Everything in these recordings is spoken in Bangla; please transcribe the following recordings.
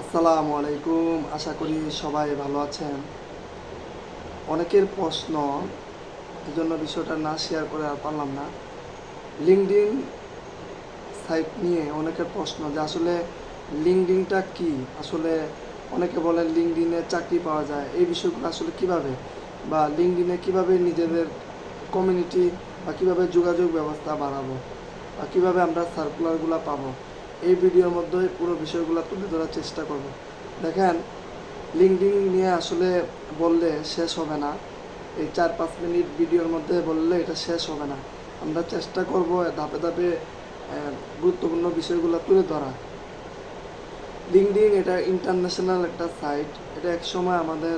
আসসালামু আলাইকুম। আশা করি সবাই ভালো আছেন। অনেকের প্রশ্ন এই জন্য বিষয়টা না শেয়ার করে আর পারলাম না। লিঙ্কডিন সাইট নিয়ে অনেকের প্রশ্ন যে আসলে লিঙ্কডিনটা কি? আসলে অনেকে বলেন লিঙ্কডিনে চাকরি পাওয়া যায়। এই বিষয়গুলো আসলে কীভাবে? বা লিঙ্কডিনে কীভাবে নিজেদের কমিউনিটি বা কীভাবে যোগাযোগ ব্যবস্থা বাড়াবো বা কীভাবে আমরা সার্কুলারগুলো পাবো? এই ভিডিওর মধ্যে পুরো বিষয়গুলো তুলে ধরার চেষ্টা করব। দেখেন লিঙ্কডিন নিয়ে আসলে বললে শেষ হবে না। এই চার পাঁচ মিনিট ভিডিওর মধ্যে বললে এটা শেষ হবে না। আমরা চেষ্টা করব ধাপে ধাপে গুরুত্বপূর্ণ বিষয়গুলো তুলে ধরা। লিঙ্কডিন এটা ইন্টারন্যাশনাল একটা সাইট এটা এক সময় আমাদের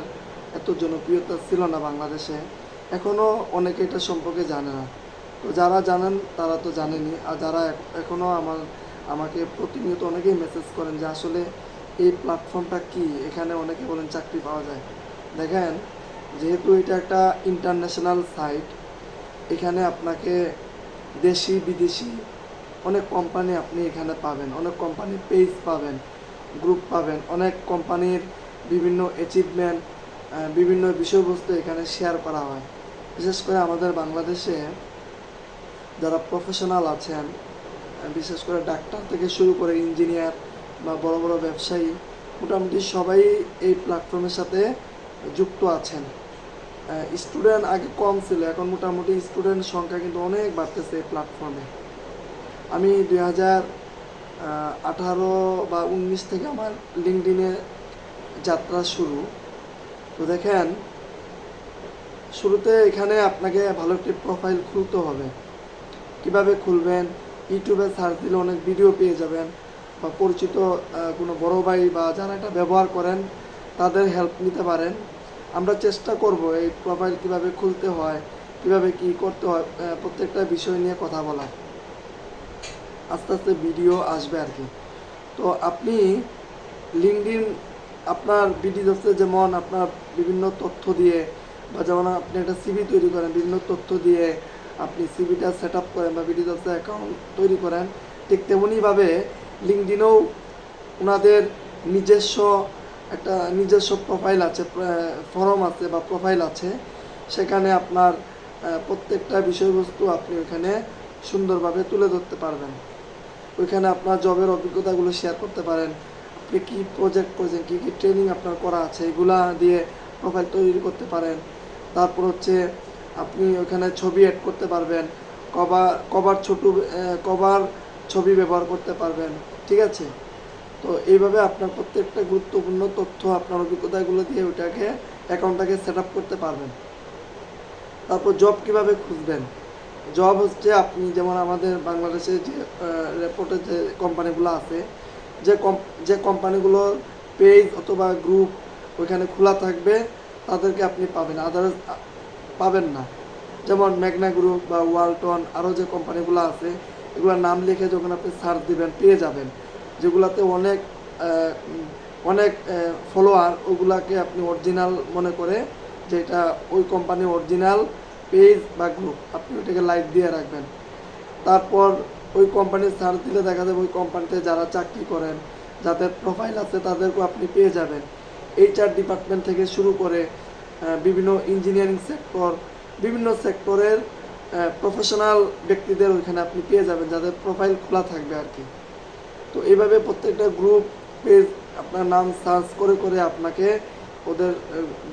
এত জনপ্রিয়তা ছিল না বাংলাদেশে। এখনও অনেকে এটা সম্পর্কে জানে না। তো যারা জানেন, তারা তো জানেনি। আর যারা এখনও আমার আমাকে প্রতিনিয়ত অনেকেই মেসেজ করেন যে আসলে এই প্ল্যাটফর্মটা কি? এখানে অনেকে বলেন চাকরি পাওয়া যায়। দেখেন, যেহেতু এটা একটা ইন্টারন্যাশনাল সাইট এখানে আপনাকে দেশি, বিদেশি অনেক কোম্পানি আপনি এখানে পাবেন। অনেক কোম্পানির পেজ পাবেন গ্রুপ পাবেন। অনেক কোম্পানির বিভিন্ন অ্যাচিভমেন্ট বিভিন্ন বিষয়বস্তু এখানে শেয়ার করা হয়। বিশেষ করে আমাদের বাংলাদেশে যারা প্রফেশনাল আছেন বিশেষ করে ডাক্তার থেকে শুরু করে ইঞ্জিনিয়ার বা বড় বড় ব্যবসায়ী, মোটামুটি সবাই এই প্ল্যাটফর্মের সাথে যুক্ত আছেন। স্টুডেন্ট আগে কম ছিল, এখন মোটামুটি স্টুডেন্ট সংখ্যা কিন্তু অনেক বাড়তেছে এই প্ল্যাটফর্মে আমি দুই হাজার আঠারো বা উনিশ থেকে আমার লিঙ্কডিনে যাত্রা শুরু। তো দেখেন, শুরুতে এখানে আপনাকে ভালো একটি প্রোফাইল খুলতে হবে। কীভাবে খুলবেন? ইউটিউবে সার্চ দিলে অনেক ভিডিও পেয়ে যাবেন বা পরিচিত কোনো বড় ভাই বা যারা এটা ব্যবহার করেন, তাদের হেল্প নিতে পারেন। আমরা চেষ্টা করব এই প্রোফাইল কীভাবে খুলতে হয়, কীভাবে কি করতে হয় প্রত্যেকটা বিষয় নিয়ে কথা বলা। আস্তে আস্তে ভিডিও আসবে আর কি। তো আপনি লিঙ্কডিন আপনার বিডি দফতরে যেমন আপনার বিভিন্ন তথ্য দিয়ে বা যেমন আপনি একটা সিভি তৈরি করেন, বিভিন্ন তথ্য দিয়ে আপনি সিভিটা সেট আপ করেন বা বিডি দফতরে অ্যাকাউন্ট তৈরি করেন, ঠিক তেমনইভাবে লিঙ্কডিনেও ওনাদের নিজস্ব একটা নিজস্ব প্রোফাইল আছে ফরম আছে বা প্রোফাইল আছে। সেখানে আপনার প্রত্যেকটা বিষয়বস্তু আপনি ওখানে সুন্দরভাবে তুলে ধরতে পারবেন। ওইখানে আপনার জবের অভিজ্ঞতাগুলো শেয়ার করতে পারেন। আপনি কী প্রজেক্ট করেছেন, কী কী ট্রেনিং আপনার করা আছে, এগুলা দিয়ে প্রোফাইল তৈরি করতে পারেন। তারপর হচ্ছে আপনি ওখানে ছবি অ্যাড করতে পারবেন কভার কভার ছোট কভার ছবি ব্যবহার করতে পারবেন, ঠিক আছে? তো এইভাবে আপনার প্রত্যেকটা গুরুত্বপূর্ণ তথ্য আপনার অভিজ্ঞতাগুলো দিয়ে ওটাকে অ্যাকাউন্টটাকে সেট আপ করতে পারবেন। তারপর জব কীভাবে খুঁজবেন? জব হচ্ছে আপনি যেমন আমাদের বাংলাদেশে যে রেপোর্টের যে কোম্পানিগুলো আছে, যে কম যে কোম্পানিগুলোর পেজ অথবা গ্রুপ ওইখানে খোলা থাকবে, তাদেরকে আপনি পাবেন। আদার্স পাবেন না। যেমন মেঘনা গ্রুপ বা ওয়ালটন আরও যে কোম্পানিগুলো আছে, এগুলোর নাম লিখে যখন আপনি সার্চ দিবেন, পেয়ে যাবেন। যেগুলাতে অনেক অনেক ফলোয়ার ওগুলাকে আপনি অরিজিনাল মনে করে যে এটা ওই কোম্পানির অরিজিনাল পেজ বা গ্রুপ আপনি ওটাকে লাইক দিয়ে রাখবেন। তারপর ওই কোম্পানির সার্চ দিলে দেখা যাবে ওই কোম্পানিতে যারা চাকরি করেন, যাদের প্রোফাইল আছে, তাদেরকেও আপনি পেয়ে যাবেন। এইচআর ডিপার্টমেন্ট থেকে শুরু করে বিভিন্ন ইঞ্জিনিয়ারিং সেক্টর বিভিন্ন সেক্টরের প্রফেশনাল ব্যক্তিদের ওইখানে আপনি পেয়ে যাবেন, যাদের প্রোফাইল খোলা থাকবে আর কি তো এইভাবে প্রত্যেকটা গ্রুপ পেজ আপনার নাম সার্চ করে করে আপনাকে ওদের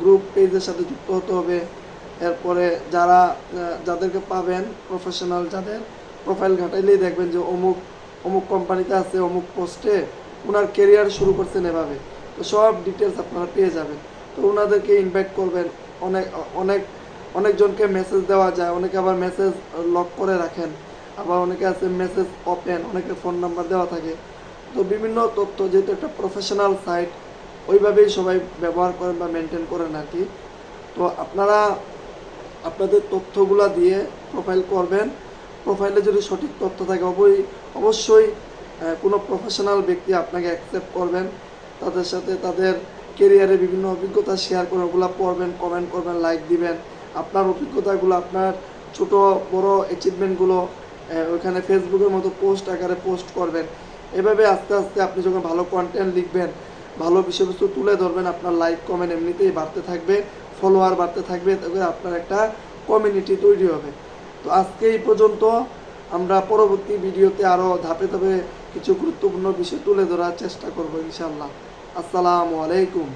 গ্রুপ পেজের সাথে যুক্ত হতে হবে। এরপরে যারা যাদেরকে পাবেন প্রফেশনাল যাদের প্রোফাইল ঘাটাইলেই দেখবেন যে অমুক অমুক কোম্পানিতে আছে, অমুক পোস্টে ওনার কেরিয়ার শুরু করছেন এভাবে। তো সব ডিটেলস আপনারা পেয়ে যাবেন। তো ওনাদেরকে ইনভাইট করবেন। অনেক অনেক, অনেকজনকে মেসেজ দেওয়া যায়, অনেকে আবার মেসেজ লক করে রাখেন, আবার অনেকে আছে মেসেজ ওপেন অনেকে ফোন নাম্বার দেওয়া থাকে। তো বিভিন্ন তথ্য, যেহেতু একটা প্রফেশনাল সাইট ওইভাবেই সবাই ব্যবহার করেন বা মেনটেন করেন আর কি। তো আপনারা আপনাদের তথ্যগুলা দিয়ে প্রোফাইল করবেন। প্রোফাইলে যদি সঠিক তথ্য থাকে, অবই, অবশ্যই কোনো প্রফেশনাল ব্যক্তি আপনাকে অ্যাকসেপ্ট করবেন। তাদের সাথে তাদের কেরিয়ারে বিভিন্ন অভিজ্ঞতা শেয়ার করে, ওগুলো পড়বেন কমেন্ট করবেন লাইক দিবেন। আপনার অভিজ্ঞতাগুলো, আপনার ছোট, বড় অ্যাচিভমেন্টগুলো ওইখানে ফেসবুকের মতো পোস্ট আকারে পোস্ট করবেন। এভাবে আস্তে আস্তে আপনি যখন ভালো কন্টেন্ট লিখবেন, ভালো বিষয়বস্তু তুলে ধরবেন, আপনার লাইক কমেন্ট এমনিতেই বাড়তে থাকবে ফলোয়ার বাড়তে থাকবে তবে আপনার একটা কমিউনিটি তৈরি হবে। তো আজকে এই পর্যন্ত আমরা পরবর্তী ভিডিওতে আরও ধাপে ধাপে কিছু গুরুত্বপূর্ণ বিষয় তুলে ধরার চেষ্টা করব ইনশাল্লাহ আসসালামু আলাইকুম।